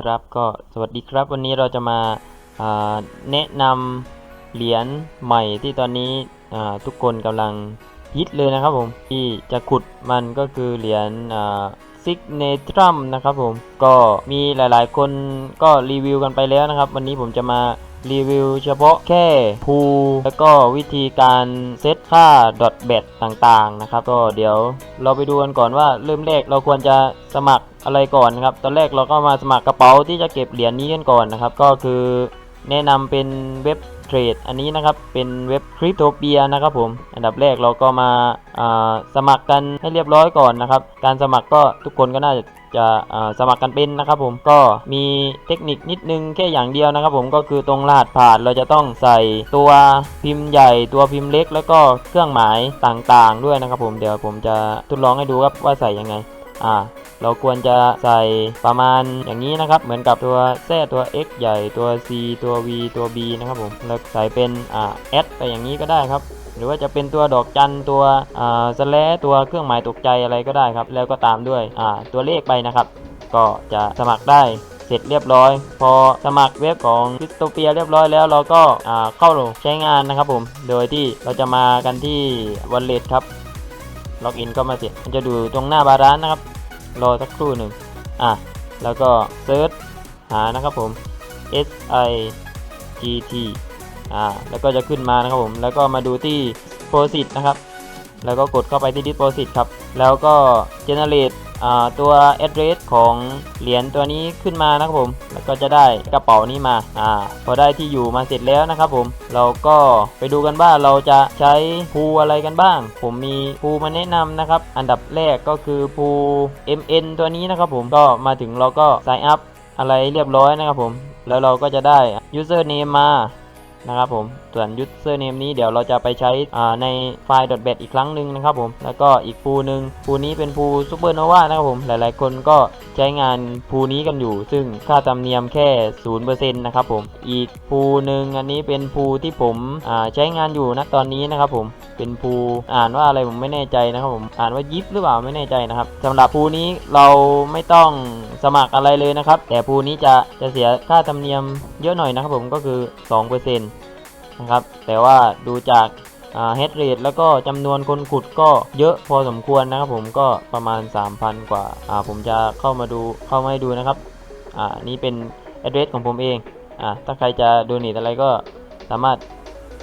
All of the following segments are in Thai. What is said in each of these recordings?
ครับก็สวัสดีครับ วันนี้เราจะมาแนะนำเหรียญใหม่ที่ตอนนี้ทุกคนกำลังฮิตเลยนะครับผมที่จะขุดมันก็คือเหรียญซิกเนตรัมนะครับผมก็มีหลายๆ คนก็รีวิวกันไปแล้วนะครับ วันนี้ผมจะมา รีวิวเฉพาะแค่พูแล้วก็วิธีการเซตค่าดอทแบตต่างๆนะครับก็เดี๋ยวเราไปดูกันก่อนว่าเริ่มแรกเราควรจะสมัครอะไรก่อนนะครับ ตอนแรกเราก็มาสมัครกระเป๋าที่จะเก็บเหรียญนี้กันก่อนนะครับ ก็คือแนะนำเป็นเว็บเทรดอันนี้นะครับเป็นเว็บคริปโตเปียนะครับผม อันดับแรกเราก็มาาสมัครกันให้เรียบร้อยก่อนนะครับ การสมัครก็ทุกคนก็น่าจะ จะสมัครกันเป็นนะครับผมก็มีเทคนิคนิดนึงแค่อย่างเดียวนะครับผมก็คือตรงรหัสผ่านเราจะต้องใส่ตัวพิมพ์ใหญ่ตัวพิมพ์เล็ก แล้วก็เครื่องหมายต่างๆ ด้วยนะครับผมเดี๋ยวผมจะทดลองให้ดูครับว่าใส่ยังไงอ่าเราควรจะใส่ประมาณอย่างนี้นะครับ เหมือนกับตัวแซตัว x ใหญ่ตัว c ตัว v ตัว b นะครับผมแล้วใส่เป็นอ่า s ไปอย่างนี้ก็ได้ครับ รือว่าจะเป็นตัวดอกจันตัวอ่าสแลตัวเครื่องหมายตกใจอะไรก็ได้ครับ แล้วก็ตามด้วยอ่าตัวเลขไปนะครับ ก็จะสมัครได้เสร็จเรียบร้อย พอสมัครเว็บของคริสโตเปียเรียบร้อยแล้วเราก็เข้าใช้งานนะครับผม โดยที่เราจะมากันที่วันเล t ครับ ล็อกอินก็มาเสร็จมันจะดูตรงหน้าบาร้านนะครับ รอสักครู่หนึ่งอะ แล้วก็เซิร์ชหานะครับผม S I G T อ่าแล้วก็จะขึ้นมานะครับผมแล้วก็มาดูที่ Deposit นะครับ แล้วก็กดเข้าไปที่ Deposit ครับ แล้วก็ Generate อ่าตัว address ของเหรียญตัวนี้ขึ้นมานะครับผม แล้วก็จะได้กระเป๋านี้มาอ่าพอได้ที่อยู่มาเสร็จแล้วนะครับผม เราก็ไปดูกันว่าเราจะใช้พูอะไรกันบ้าง ผมมีพูมาแนะนำนะครับ อันดับแรกก็คือพู MN ตัวนี้นะครับผม ก็มาถึงเราก็ sign up อะไรเรียบร้อยนะครับผม แล้วเราก็จะได้ username มา นะครับผม ส่วน username นี้เดี๋ยวเราจะไปใช้ในไฟล์ .bat อีกครั้งหนึ่งนะครับผม แล้วก็อีกพูหนึ่งพูนี้เป็นพู supernova นะครับผม หลายๆ คนก็ใช้งานพูนี้กันอยู่ ซึ่งค่าธรรมเนียมแค่0%นะครับผม อีกพูหนึ่งอันนี้เป็นพูที่ผมใช้งานอยู่ณตอนนี้นะครับผม เป็นภูอ่านว่าอะไรผมไม่แน่ใจนะครับผม อ่านว่ายิปหรือเปล่าไม่แน่ใจนะครับสำหรับภูนี้เราไม่ต้องสมัครอะไรเลยนะครับ แต่ภูนี้จะจะเสียค่าธรรมเนียมเยอะหน่อยนะครับผมก็คือ 2% นะครับ แต่ว่าดูจากเฮดเรทแล้วก็จำนวนคนขุดก็เยอะพอสมควรนะครับผมก็ประมาณ 3,000 กว่าอ่าผมจะเข้ามาดูเข้ามาให้ดูนะครับอ่านี่เป็น address ของผมเองอ่าถ้าใครจะดูนิตอะไรก็สามารถ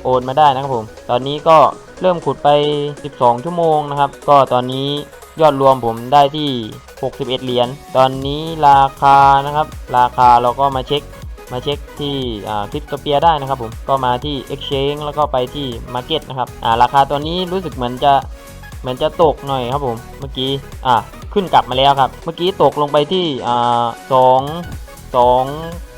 โอนมาได้นะครับผม ตอนนี้ก็เริ่มขุดไป 12 ชั่วโมงนะครับ ก็ตอนนี้ยอดรวมผมได้ที่ 61 เหรียญ ตอนนี้ราคานะครับ ราคาเราก็มาเช็ค มาเช็คที่คริปโตเปียได้นะครับผมก็มาที่ Exchange แล้วก็ไปที่ Market นะครับอ่าราคาตัวนี้รู้สึกเหมือนจะเหมือนจะตกหน่อยครับผมเมื่อกี้อะขึ้นกลับมาแล้วครับ เมื่อกี้ตกลงไปที่อ่าสองสอง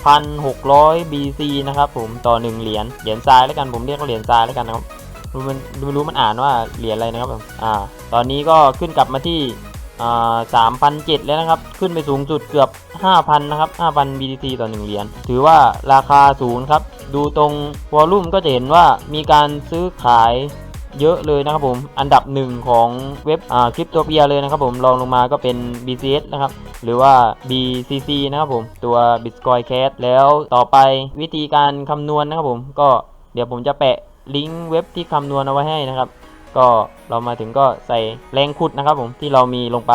พันหกร้อย BC นะครับผมต่อหนึ่งเหรียญเหรียญทรายแล้วกันผมเรียกว่าเหรียญทรายแล้วกันนะครับรู้มันรู้มันอ่านว่าเหรียญอะไรนะครับผมอ่าตอนนี้ก็ขึ้นกลับมาที่ สามพันเจ็ดแล้วนะครับ ขึ้นไปสูงสุดเกือบ 5,000 นะครับ 5,000 BTC ต่อ 1 เหรียญ ถือว่าราคาสูงครับ ดูตรงวอลลุ่มก็จะเห็นว่ามีการซื้อขายเยอะเลยนะครับผม อันดับหนึ่งของเว็บคริปโตเปียเลยนะครับผมรองลงมาก็เป็น BCS นะครับ หรือว่า BCC นะครับผม ตัว Bitcoin Cash แล้วต่อไปวิธีการคำนวณนะครับผม ก็เดี๋ยวผมจะแปะลิงก์เว็บที่คำนวณเอาไว้ให้นะครับ ก็เรามาถึงก็ใส่แรงขุดนะครับผมที่เรามีลงไป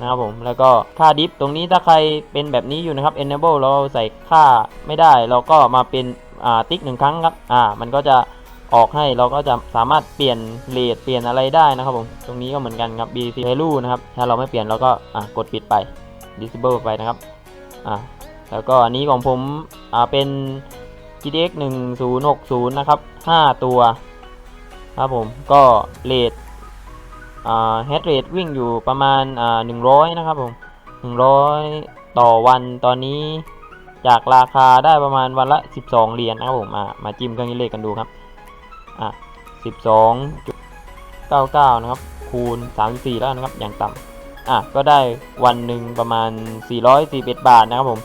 นะครับผมแล้วก็ค่าดิฟตรงนี้ถ้าใครเป็นแบบนี้อยู่นะครับ enable เราใส่ค่าไม่ได้ เราก็มาเป็นอ่าติ๊กหนึ่งครั้งครับอ่ามันก็จะออกให้เราก็จะสามารถเปลี่ยนเลทเปลี่ยนอะไรได้นะครับผมตรงนี้ก็เหมือนกันครับ BC value นะครับถ้าเราไม่เปลี่ยนเราก็อ่ากดปิดไป disable ไปนะครับอ่าแล้วก็อันนี้ของผมอ่าเป็น GTX 1060 นะครับ 5 ตัว ครับผมก็เลทอ่าเฮดเรทวิ่งอยู่ประมาณอ่า100นะครับผม100ต่อวันตอนนี้จากราคาได้ประมาณวันละ 12 เหรียญนะครับผมอ่ามาจิ้มเครื่องคิดเลขกันดูครับอะ12.99 นะครับ คูณ 34 แล้วนะครับ อย่างต่ำอะก็ได้วันหนึ่งประมาณ 441 บาทนะครับผม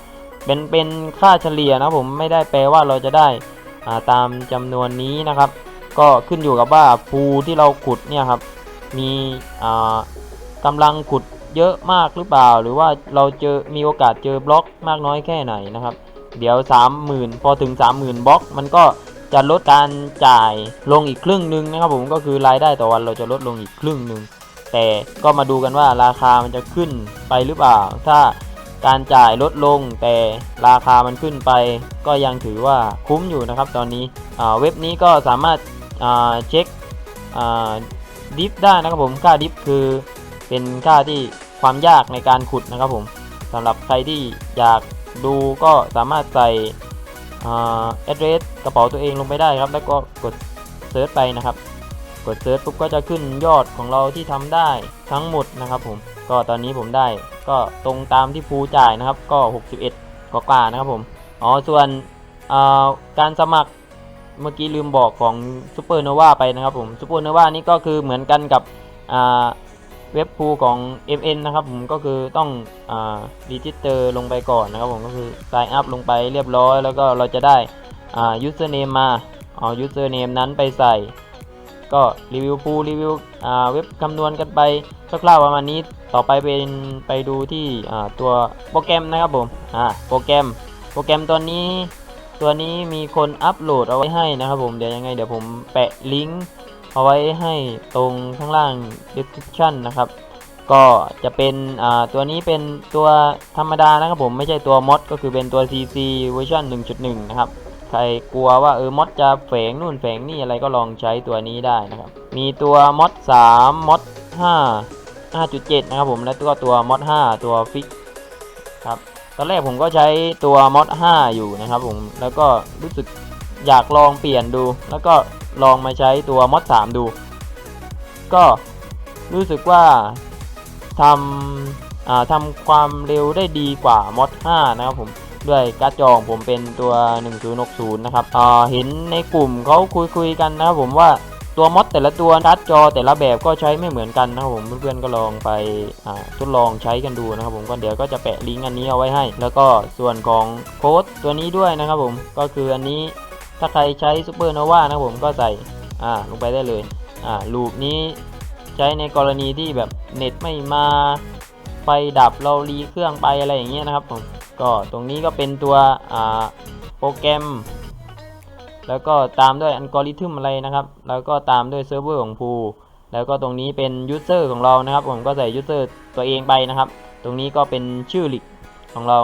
เป็นเป็นค่าเฉลี่ยนะครับผมไม่ได้แปลว่าเราจะได้อ่าตามจำนวนนี้นะครับ ก็ขึ้นอยู่กับว่าภูที่เราขุดเนี่ยครับ มีอ่ากำลังขุดเยอะมากหรือเปล่า หรือว่าเราเจอมีโอกาสเจอบล็อกมากน้อยแค่ไหนนะครับ เดี๋ยว 30,000 พอถึง 30,000บล็อก มันก็จะลดการจ่ายลงอีกครึ่งหนึ่งนะครับ ผมก็คือรายได้ต่อวันเราจะลดลงอีกครึ่งหนึ่งแต่ก็มาดูกันว่าราคามันจะขึ้นไปหรือเปล่า ถ้าการจ่ายลดลงแต่ราคามันขึ้นไป ก็ยังถือว่าคุ้มอยู่นะครับ ตอนนี้เว็บนี้ก็สามารถ เช็คดิฟได้นะครับผมค่าดิฟคือเป็นค่าที่ความยากในการขุดนะครับผมสำหรับใครที่อยากดูก็สามารถใส่อ่า address กระเป๋าตัวเองลงไปได้ครับ แล้วก็กดเซิร์ชไปนะครับ กดเซิร์ชปุ๊บก็จะขึ้นยอดของเราที่ทำได้ทั้งหมดนะครับผมก็ตอนนี้ผมได้ก็ตรงตามที่ภูจ่ายนะครับ ก็ 61 กว่าๆนะครับผมอ๋อส่วนการสมัคร เมื่อกี้ลืมบอกของซูเปอร์โนวาไปนะครับผมซูเปอร์โนวานี่ก็คือเหมือนกันกับเว็บพูของ MN นะครับผมก็คือต้องอรีจิสเตอร์ลงไปก่อนนะครับผมก็คือ sign up ลงไปเรียบร้อย แล้วก็เราจะได้ username มาเอา username นั้นไปใส่ ก็รีวิวพูรีวิวเว็บคำนวณกันไปคร่าวๆประมาณนี้ต่อไปเป็นไปดูที่ตัวโปรแกรมนะครับผมอ่าโปรแกรมโปรแกรมตัวนี้ ตัวนี้มีคนอัปโหลดเอาไว้ให้นะครับผมเดี๋ยวยังไงเดี๋ยวผมแปะลิงก์เอาไว้ให้ตรงข้างล่าง description นะครับ ก็จะเป็นตัวนี้เป็นตัวธรรมดานะครับผมไม่ใช่ตัวมอดก็คือเป็นตัว CC เวอร์ชัน1.1 นะครับใครกลัวว่าเออมอดจะแฝงนู่นแฝงนี่อะไรก็ลองใช้ตัวนี้ได้นะครับ มีตัวมอด3มอด5 5.7 นะครับผม และตัวตัวมอด5ตัวฟิกครับ ตอนแรกผมก็ใช้ตัวมอด5อยู่นะครับผมแล้วก็รู้สึกอยากลองเปลี่ยนดู แล้วก็ลองมาใช้ตัวมอด3ดู ก็รู้สึกว่าทำาทำความเร็วได้ดีกว่ามอด5นะครับผมด้วยการ์ดจองผมเป็นตัว 1060 นะครับเห็นในกลุ่มเขาคุยคุยๆกันนะครับผมว่า ตัวมอดแต่ละตัวการ์ดจอแต่ละแบบก็ใช้ไม่เหมือนกันนะครับผมเพื่อนๆก็ลองไปทดลองใช้กันดูนะครับผมก็เดี๋ยวก็จะแปะลิงก์อันนี้เอาไว้ให้ แล้วก็ส่วนของโค้ดตัวนี้ด้วยนะครับผมก็คืออันนี้ถ้าใครใช้ซูเปอร์โนวานะครับผมก็ใส่ลงไปได้เลยลูปนี้ใช้ในกรณีที่แบบเน็ตไม่มาไฟดับเรารีเครื่องไปอะไรอย่างเงี้ยนะครับผมก็ตรงนี้ก็เป็นตัวโปรแกรม แล้วก็ตามด้วยอัลกอริทึมอะไรนะครับ แล้วก็ตามด้วยเซิร์ฟเวอร์ของภูแล้วก็ตรงนี้เป็นยูเซอร์ของเรานะครับ ผมก็ใส่ยูเซอร์ตัวเองไปนะครับ ตรงนี้ก็เป็นชื่อหลิกของเรา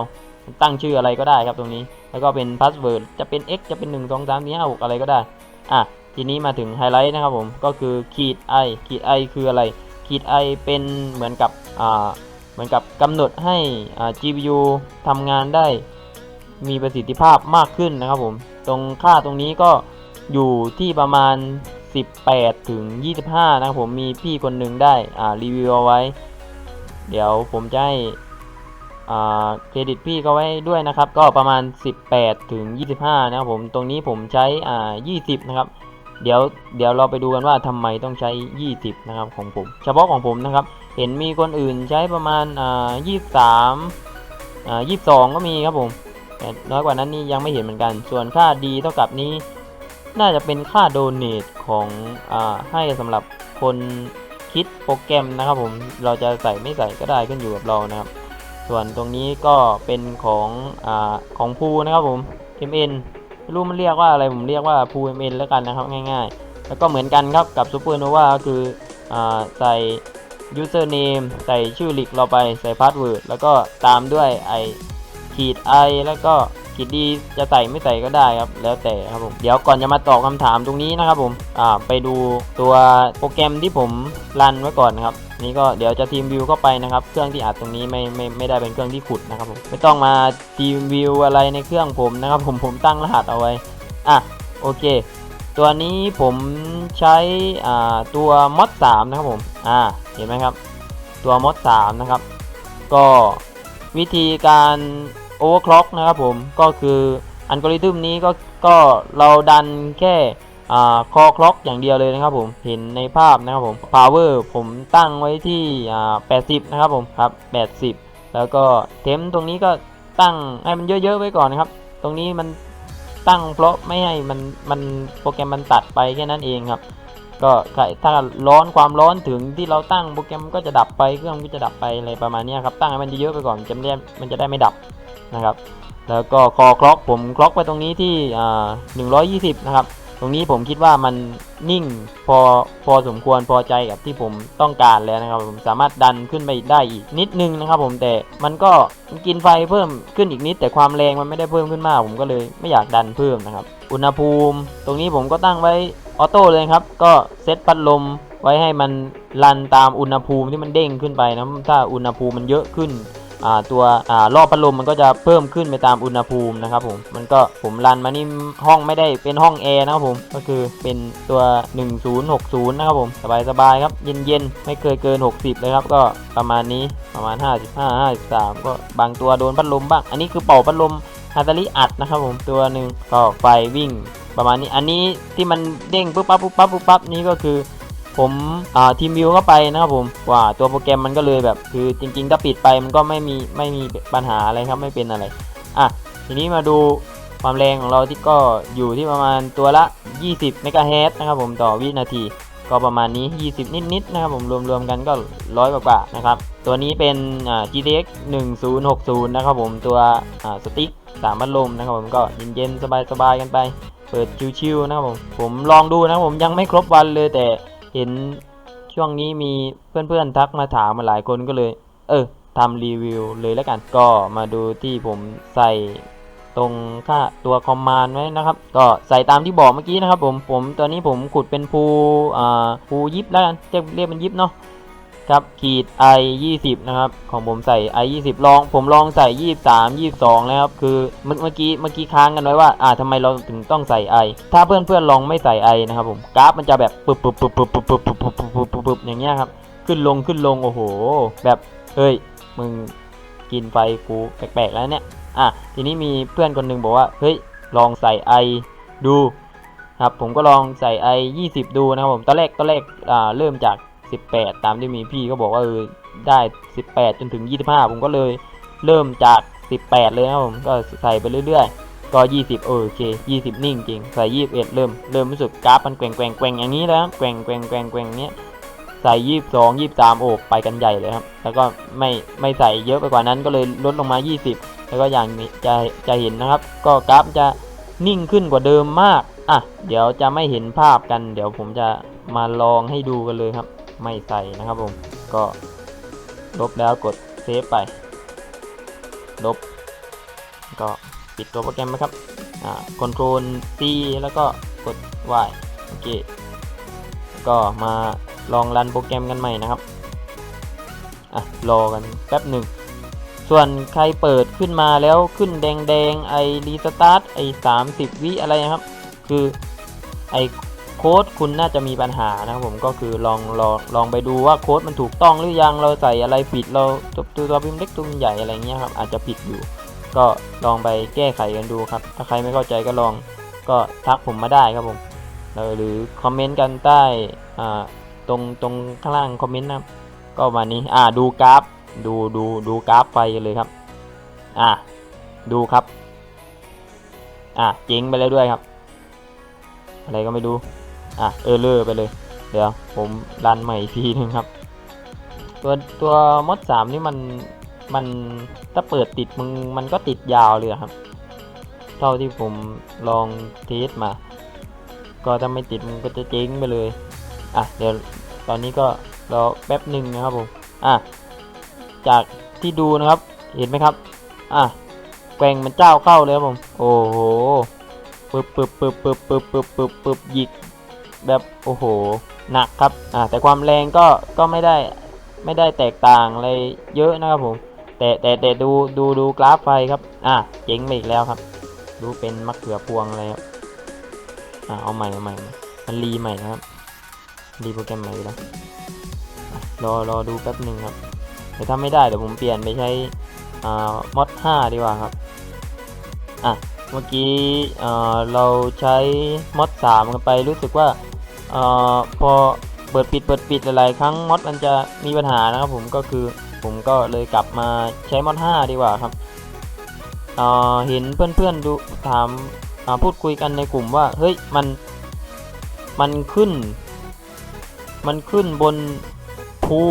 ตั้งชื่ออะไรก็ได้ครับตรงนี้ แล้วก็เป็นพาสเวิร์ดจะเป็น x จะเป็น 1 2 3 4 5 6 อะไรก็ได้ อะ ทีนี้มาถึงไฮไลท์นะครับผม ก็คือขีด i ขีด i คืออะไร ขีด i เป็นเหมือนกับ อ่า เหมือนกับกำหนดให้อ่า GPU ทำงานได้มีประสิทธิภาพมากขึ้นนะครับผมตรงค่าตรงนี้ก็อยู่ที่ประมาณ 18 ถึง 25 นะครับผมมีพี่คนหนึ่งได้อ่ารีวิวเอาไว้ เดี๋ยวผมจะให้อ่าเครดิตพี่เขาไว้ด้วยนะครับ ก็ประมาณ 18 ถึง 25 นะครับผมตรงนี้ผมใช้อ่า20 นะครับ เดี๋ยวเดี๋ยวเราไปดูกันว่าทำไมต้องใช้ 20 นะครับของผม เฉพาะของผมนะครับ เห็นมีคนอื่นใช้ประมาณอ่า23อ่า22 ก็มีครับผม น้อยกว่านั้นนี่ยังไม่เห็นเหมือนกัน ส่วนค่าดีเท่ากับนี้ น่าจะเป็นค่าโดเนทของอให้สำหรับคนคิดโปรแกรมนะครับผม เราจะใส่ไม่ใส่ก็ได้ขึ้นอยู่กับเรานะครับ ส่วนตรงนี้ก็เป็นของอของภูนะครับผม MN ไม่รู้มันเรียกว่าอะไรผมเรียกว่าภู MN แล้วกันนะครับง่ายๆ แล้วก็เหมือนกันครับกับ Supernova ก็คืออใส่ username ใส่ชื่อหลิกเราไปใส่พาสเวิร์ดแล้วก็ตามด้วยไอ ขีด i แล้วก็ขีดดีจะใส่ไม่ใส่ก็ได้ครับ แล้วแต่ครับผมเดี๋ยวก่อนจะมาตอบคำถามตรงนี้นะครับผมอ่าไปดูตัวโปรแกรมที่ผมรันไว้ก่อนนะครับนี่ก็เดี๋ยวจะทีมวิวเข้าไปนะครับ เครื่องที่อัดตรงนี้ไม่ไม่ไม่ได้เป็นเครื่องที่ขุดนะครับผมไม่ต้องมาทีมวิวอะไรในเครื่องผมนะครับผมผมตั้งรหัสเอาไว้อะโอเค ตัวนี้ผมใช้อ่าตัวมอด3นะครับผมอ่าเห็นไหมครับ ตัวมอด3นะครับ ก็วิธีการ โอเวอร์คล็อกนะครับผมก็คืออัลกอริทึมนี้ก็ก็เราดันแค่คอคล็อกอย่างเดียวเลยนะครับผมเห็นในภาพนะครับผม power ผมตั้งไว้ที่ 80 นะครับผมครับ 80 แล้วก็เทมตรงนี้ก็ตั้งให้มันเยอะๆไว้ก่อนนะครับ ตรงนี้มันตั้งเพราะไม่ให้มันมันโปรแกรมมันตัดไปแค่นั้นเองครับ ก็ถ้าร้อนความร้อนถึงที่เราตั้งโปรแกรมก็จะดับไปเครื่องก็จะดับไปอะไรประมาณนี้ครับตั้งให้มันเยอะๆไปก่อนจะไม่ได้มันจะได้ไม่ดับ นะครับ แล้วก็คอคล็อกผมคล็อกไปตรงนี้ที่อ่า120นะครับ ตรงนี้ผมคิดว่ามันนิ่งพอพอสมควรพอใจกับที่ผมต้องการแล้วนะครับ ผมสามารถดันขึ้นไปได้อีกนิดนึงนะครับ ผมแต่มันก็กินไฟเพิ่มขึ้นอีกนิด แต่ความแรงมันไม่ได้เพิ่มขึ้นมาก ผมก็เลยไม่อยากดันเพิ่มนะครับ อุณหภูมิ ตรงนี้ผมก็ตั้งไว้ออโต้เลยครับ ก็เซตพัดลมไว้ให้มันรันตามอุณหภูมิที่มันเด้งขึ้นไปนะถ้าอุณหภูมิมันเยอะขึ้น ตัวรอบพัดลมมันก็จะเพิ่มขึ้นไปตามอุณหภูมินะครับผมมันก็ผมรันมานี่ห้องไม่ได้เป็นห้องแอร์นะครับผมก็คือเป็นตัว 1060 นะครับผมสบายๆครับเย็นๆ ไม่เคยเกิน 60 เลยครับ ก็ประมาณนี้ประมาณ 55 53 ก็บางตัวโดนพัดลมบ้าง อันนี้คือเป่าพัดลมฮาตาลิอัดนะครับผมตัวหนึ่งก็ไฟวิ่งประมาณนี้อันนี้ที่มันเด้งปุ๊บปั๊บปุ๊บปั๊บปุ๊บปั๊บนี่ก็คือ ผมทีมวิวเข้าไปนะครับผมว่าตัวโปรแกรมมันก็เลยแบบคือจริงๆถ้าปิดไปมันก็ไม่มีไม่มีปัญหาอะไรครับไม่เป็นอะไรอะทีนี้มาดูความแรงของเราที่ก็อยู่ที่ประมาณตัวละ 20 เมกะเฮิรตซ์นะครับผมต่อวินาที ก็ประมาณนี้ 20 นิดๆนะครับผมรวมๆกันก็ร้อยกว่าๆนะครับ ตัวนี้เป็นอ่า GTX 1060 นะครับผมตัวอ่าสติ๊กสามพัดลมนะครับผมก็เย็นๆสบายๆกันไป เปิดชิวๆนะครับผมผมลองดูนะครับผมยังไม่ครบวันเลยแต่ เห็นช่วงนี้มีเพื่อนๆทักมาถามมาหลายคนก็เลย เออทำรีวิวเลยแล้วกัน ก็มาดูที่ผมใส่ตรงค่าตัวคอมมานด์ไว้นะครับ ก็ใส่ตามที่บอกเมื่อกี้นะครับผมผมตอนนี้ผมขุดเป็นภูอ่าภูยิบแล้วกันเรียกเป็นยิบเนาะ ครับขีด i 20นะครับของผมใส่ i 20ลอง ผมลองใส่ 23 22แล้วครับคือเมื่อกี้เมื่อกี้ค้างกันไว้ว่าอ่าทำไมเราถึงต้องใส่ i ถ้าเพื่อนๆลองไม่ใส่ i นะครับผมกราฟมันจะแบบปึ๊บปึ๊บปึ๊บปึ๊บปึ๊บปึ๊บปึ๊บปึ๊บปึ๊บปึ๊บปึ๊บอย่างเงี้ยครับขึ้นลงขึ้นลงโอ้โห แบบเฮ้ยมึงกินไฟกูแปลกๆแล้วเนี่ยอะทีนี้มีเพื่อนคนหนึงบอกว่าเฮ้ยลองใส่ i ดูครับผมก็ลองใส่ i 20 ดูนะครับผมตอนแรกตอนแรกอ่าเริ่มจาก 18 ตามที่มีพี่ก็บอกว่าเออได้ 18 จนถึง 25 ผมก็เลยเริ่มจาก 18 เลยนะครับผมก็ใส่ไปเรื่อยๆ ก็ 20เออโอเค 20 นิ่งจริง ใส่ 21 เริ่มเริ่มรู้สึกกราฟมันแกว่งแกว่งแกว่งอย่างนี้แล้วแกว่งแกว่งแกว่งแกว่งเนี้ยใส่22 23โอ้ไปกันใหญ่เลยครับ แล้วก็ไม่ไม่ใส่เยอะไปกว่านั้นก็เลยลดลงมา 20 แล้วก็อย่างนี้จะจะเห็นนะครับ ก็กราฟจะนิ่งขึ้นกว่าเดิมมาก อะ เดี๋ยวจะไม่เห็นภาพกัน เดี๋ยวผมจะมาลองให้ดูกันเลยครับ ไม่ใส่นะครับผม ก็ลบแล้วกดเซฟไป ลบ ก็ปิดตัวโปรแกรมนะครับอ่า Ctrl C แล้วก็กด Y โอเค ก็มาลองรันโปรแกรมกันใหม่นะครับอะรอกันแป๊บหนึ่ง ส่วนใครเปิดขึ้นมาแล้วขึ้นแดงๆไอรีสตาร์ทไอ30วิอะไรนะครับ คือไอ โค้ดคุณน่าจะมีปัญหานะครับผมก็คือลองลองลองไปดูว่าโค้ดมันถูกต้องหรือยังเราใส่อะไรผิดเราตัวตัวพิมพ์เล็กตัวพิมพ์ใหญ่อะไรเงี้ยครับอาจจะผิดอยู่ ก็ลองไปแก้ไขกันดูครับ ถ้าใครไม่เข้าใจก็ลองก็ทักผมมาได้ครับผมหรือคอมเมนต์กันใต้อ่าตรงตรงข้างล่างคอมเมนต์นะครับก็วันนี้อ่าดูกราฟดูดูดูกราฟไฟเลยครับ อ่าดูครับ อ่าเจ๊งไปเลยด้วยครับ อะไรก็ไม่รู้ อะเออเลอร์ไปเลย เดี๋ยวผมรันใหม่อีกทีหนึงครับ ตัวตัวมดสามนี่มันมันถ้าเปิดติดมึงมันก็ติดยาวเลยครับ เท่าที่ผมลองเทสมา ก็ถ้าไม่ติดมันก็จะเจ๊งไปเลยอะเดี๋ยวตอนนี้ก็รอแป๊บหนึ่งนะครับผมอะจากที่ดูนะครับเห็นไหมครับ อะแกว่งมันเจ้าเข้าเลยครับผม โอ้โห ปึ๊บปึ๊บปึ๊บปึ๊บปึ๊บปึ๊บปึ๊บปึ๊บหยิก แบบโอ้โหหนักครับอ่าแต่ความแรงก็ก็ไม่ได้ไม่ได้แตกต่างอะไรเยอะนะครับผมแต่แต่แต่ดูดูดูกราฟไฟครับอะเจ๋งไปอีกแล้วครับ ดูเป็นมะเขือพวงอะไรครับอ่าเอาใหม่เอาใหม่มันรีใหม่นะครับรีโปรแกรมใหม่แล้วรอรอดูแป๊บหนึ่งครับแต่ถ้าไม่ได้เดี๋ยวผมเปลี่ยนไปใช้อ่ามอด5ดีกว่าครับอะ เมื่อกี้เอ่อเราใช้มอด3กันไปรู้สึกว่าอพอเปิดปิดเปิดปิดหลายๆครั้งมอดมันจะมีปัญหานะครับผมก็คือผมก็เลยกลับมาใช้มอด5ดีกว่าครับเเห็นเพื่อนๆดูถามาพูดคุยกันในกลุ่มว่าเฮ้ยมันมันขึ้น มันขึ้นบนภู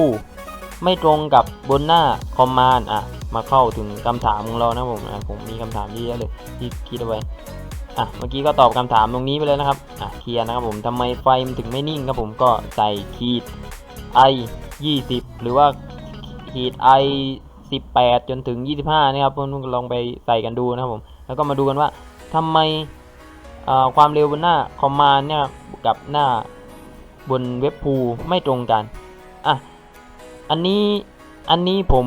ไม่ตรงกับบนหน้าคอมมานด์อะ มาเข้าถึงคำถามของเรานะผมอะผมมีคำถามเยอะเลยที่คิดเอาไว้อะเมื่อกี้ก็ตอบคำถามตรงนี้ไปเลยนะครับอะเคลียร์นะครับผมทำไมไฟมันถึงไม่นิ่งครับผมก็ใส่ขีด i 20 หรือว่าขีด i 18 จนถึง 25นะครับเพื่อนๆลองไปใส่กันดูนะครับผมแล้วก็มาดูกันว่าทำไมความเร็วบนหน้าคอมมานเนี่ยกับหน้าบนเว็บพูไม่ตรงกันอะอันนี้อันนี้ผม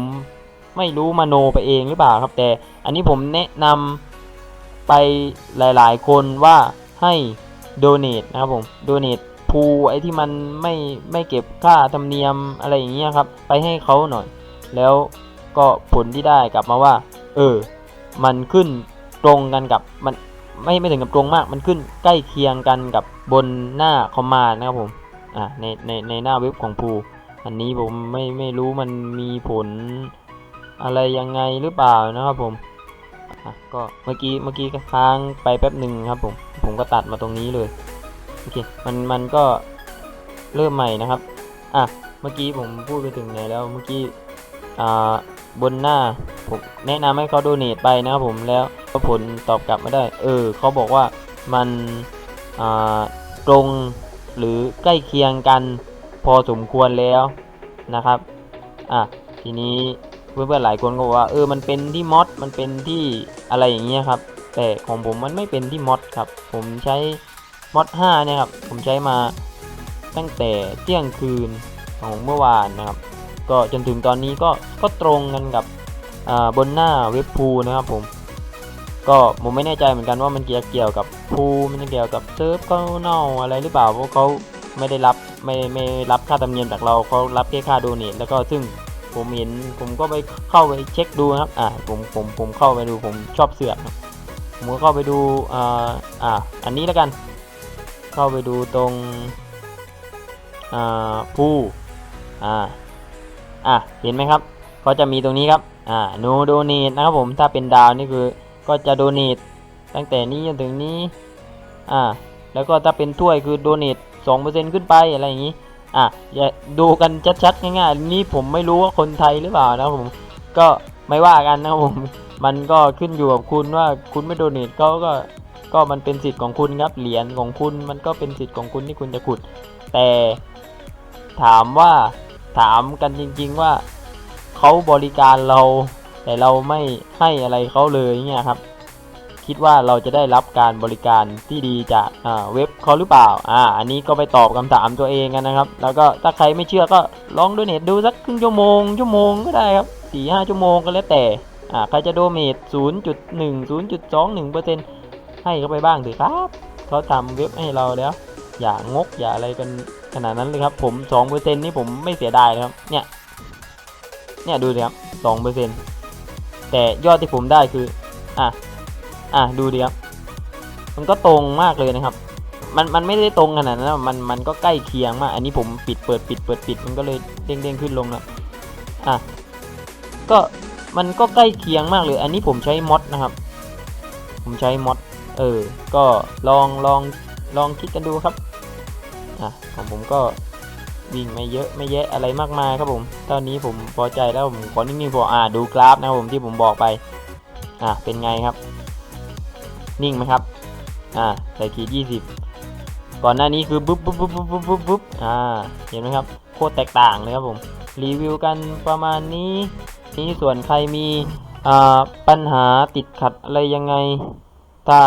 ไม่รู้มโนไปเองหรือเปล่าครับแต่ อันนี้ผมแนะนำไปหลายๆ คนว่าให้โดเน a นะครับผมโดเน a พูไอ้ที่มันไม่ไม่เก็บค่าธรรมเนียมอะไรอย่างเงี้ยครับ ไปให้เขาหน่อย แล้วก็ผลที่ได้กลับมาว่า เออ มันขึ้นตรงกันกับมันไม่ไม่ถึงกับตรงมาก มันขึ้นใกล้เคียงกันกับบนหน้าคอมมานนะครับผมอ่าในในในหน้าเว็บของพูอันนี้ผมไม่ไม่รู้มันมีผล อะไรยังไงหรือเปล่านะครับผมก็เมื่อกี้เมื่อกี้ก็ค้างไปแป๊บหนึ่งครับผมผมก็ตัดมาตรงนี้เลยโอเคมันมันก็เริ่มใหม่นะครับอะเมื่อกี้ผมพูดไปถึงไหนแล้วเมื่อกี้อ่าบนหน้าผมแนะนำให้เขาโดเนทไปนะครับผมแล้วก็ผลตอบกลับไมาได้ เออเขาบอกว่ามันอ่าตรงหรือใกล้เคียงกันพอสมควรแล้วนะครับ อะ ทีนี้ เพื่อนๆหลายคนก็บอกว่าเออมันเป็นที่มอดมันเป็นที่อะไรอย่างเงี้ยครับ แต่ของผมมันไม่เป็นที่มอดครับ ผมใช้มอด5เนี่ยครับ ผมใช้มาตั้งแต่เที่ยงคืนของเมื่อวานนะครับ ก็จนถึงตอนนี้ก็ก็ตรงกันกับบนหน้าเว็บพูนะครับผม ก็ผมไม่แน่ใจเหมือนกันว่ามันเกี่ยวเกี่ยวกับพูมันจะเกี่ยวกับเซิร์ฟเขาเน่าอะไรหรือเปล่าเพราะเขาไม่ได้รับไม่ไม่รับค่าธรรมเนียมจากเราเขารับแค่ค่าโดเนทแล้วก็ซึ่ง ผมเห็นผมก็ไปเข้าไปเช็คดูนะครับ อ่าผมผมผมเข้าไปดูผมชอบเสือกผมก็เข้าไปดูอ่าอ่าอันนี้แล้วกัน เข้าไปดูตรงอ่าพูอ่าอะเห็นไหมครับ ก็จะมีตรงนี้ครับอ่า no donate นะครับผมถ้าเป็นดาวนี่คือก็จะ donate ตั้งแต่นี้จนถึงนี้อ่าแล้วก็ถ้าเป็นถ้วยคือ donate 2%ขึ้นไปอะไรอย่างนี้ อะอย่าดูกันชัดๆง่ายๆนี่ผมไม่รู้ว่าคนไทยหรือเปล่านะผมก็ไม่ว่ากันนะผมมันก็ขึ้นอยู่กับคุณว่าคุณไม่ donate เขาก็ก็มันเป็นสิทธิ์ของคุณครับเหรียญของคุณมันก็เป็นสิทธิ์ของคุณที่คุณจะขุด แต่ถามว่าถามกันจริง ๆว่าเขาบริการเรา แต่เราไม่ให้อะไรเขาเลยเนี่ยครับ คิดว่าเราจะได้รับการบริการที่ดีจากเว็บเขาหรือเปล่าอ่าอันนี้ก็ไปตอบคำถามตัวเองกันนะครับ แล้วก็ถ้าใครไม่เชื่อก็ลองดูเน็ตดูสักครึ่งชั่วโมงชั่วโมงก็ได้ครับสี่ห้าชั่วโมงก็แล้วแต่อ่าใครจะโดเมทศูนย์จุดหนึ่งศูนย์จุดสองหนึ่งเปอร์เซ็นต์ให้เขาไปบ้างเถอะครับเขาทำเว็บให้เราแล้ว อย่างงกอย่าอะไรกันขนาดนั้นเลยครับ ผมสองเปอร์เซ็นต์นี่ผมไม่เสียดายนะครับ เนี่ยเนี่ยดูดิครับสองเปอร์เซ็นต์แต่ยอดที่ผมได้คืออะ อะดูดิครับ มันก็ตรงมากเลยนะครับ มันมันไม่ได้ตรงขนาดนั้นมันมันก็ใกล้เคียงมาก อันนี้ผมปิดเปิดปิดเปิดปิดมันก็เลยเด้งเด้งขึ้นลงนะอะก็มันก็ใกล้เคียงมากเลย อันนี้ผมใช้มอดนะครับ ผมใช้มอดเออ ก็ลองลองลองคิดกันดูครับอะของผมก็วิ่งไม่เยอะไม่แยะอะไรมากมายครับผม ตอนนี้ผมพอใจแล้วผมขอนิ่งๆพออ่าดูกราฟนะครับผมที่ผมบอกไป อะเป็นไงครับ นิ่งไหมครับ อ่าใส่ขีดยี่สิบก่อนหน้านี้คือบุ๊บบุ๊บบุ๊บบุ๊บบุ๊บบุ๊บบุ๊บอ่า เห็นไหมครับ โคตรแตกต่างเลยครับผม รีวิวกันประมาณนี้นี่ส่วนใครมีอ่าปัญหาติดขัดอะไรยังไง ถ้า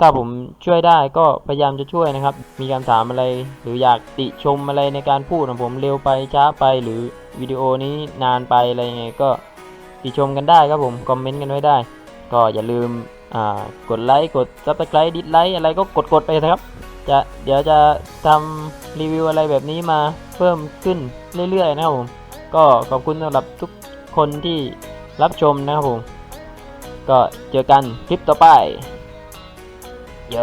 ถ้าผมช่วยได้ก็พยายามจะช่วยนะครับ มีคำถามอะไร หรืออยากติชมอะไรในการพูดของผมเร็วไปช้าไปหรือวิดีโอนี้นานไปอะไรยังไงก็ติชมกันได้ครับผม คอมเมนต์กันไว้ได้ ก็อย่าลืม กดไลค์กด subscribe ดิสไลค์อะไรก็กดกดๆไปนะครับ จะเดี๋ยวจะทำรีวิวอะไรแบบนี้มาเพิ่มขึ้นเรื่อยๆนะครับผมก็ขอบคุณสำหรับทุกคนที่รับชมนะครับผม ก็เจอกันคลิปต่อไปโย